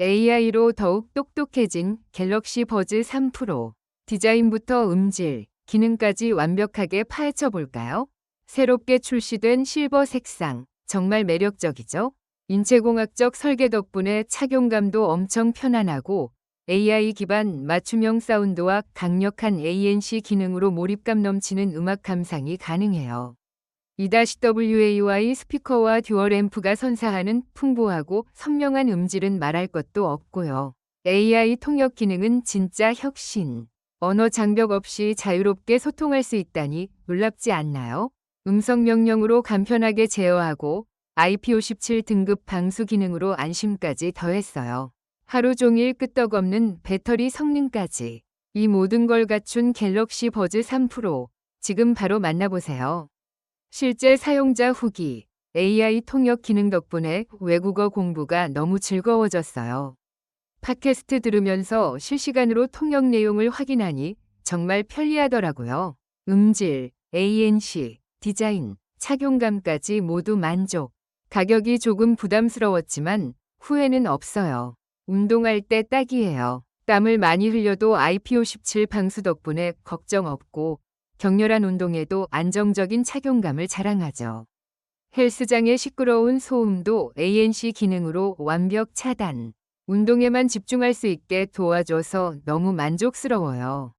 AI로 더욱 똑똑해진 갤럭시 버즈 3 프로. 디자인부터 음질, 기능까지 완벽하게 파헤쳐 볼까요? 새롭게 출시된 실버 색상. 정말 매력적이죠? 인체공학적 설계 덕분에 착용감도 엄청 편안하고 AI 기반 맞춤형 사운드와 강력한 ANC 기능으로 몰입감 넘치는 음악 감상이 가능해요. 2-WAY 스피커와 듀얼 앰프가 선사하는 풍부하고 선명한 음질은 말할 것도 없고요. AI 통역 기능은 진짜 혁신. 언어 장벽 없이 자유롭게 소통할 수 있다니 놀랍지 않나요? 음성 명령으로 간편하게 제어하고 IP57 등급 방수 기능으로 안심까지 더했어요. 하루 종일 끄떡없는 배터리 성능까지. 이 모든 걸 갖춘 갤럭시 버즈 3 프로. 지금 바로 만나보세요. 실제 사용자 후기, AI 통역 기능 덕분에 외국어 공부가 너무 즐거워졌어요. 팟캐스트 들으면서 실시간으로 통역 내용을 확인하니 정말 편리하더라고요. 음질, ANC, 디자인, 착용감까지 모두 만족. 가격이 조금 부담스러웠지만 후회는 없어요. 운동할 때 딱이에요. 땀을 많이 흘려도 IP57 방수 덕분에 걱정 없고 격렬한 운동에도 안정적인 착용감을 자랑하죠. 헬스장의 시끄러운 소음도 ANC 기능으로 완벽 차단. 운동에만 집중할 수 있게 도와줘서 너무 만족스러워요.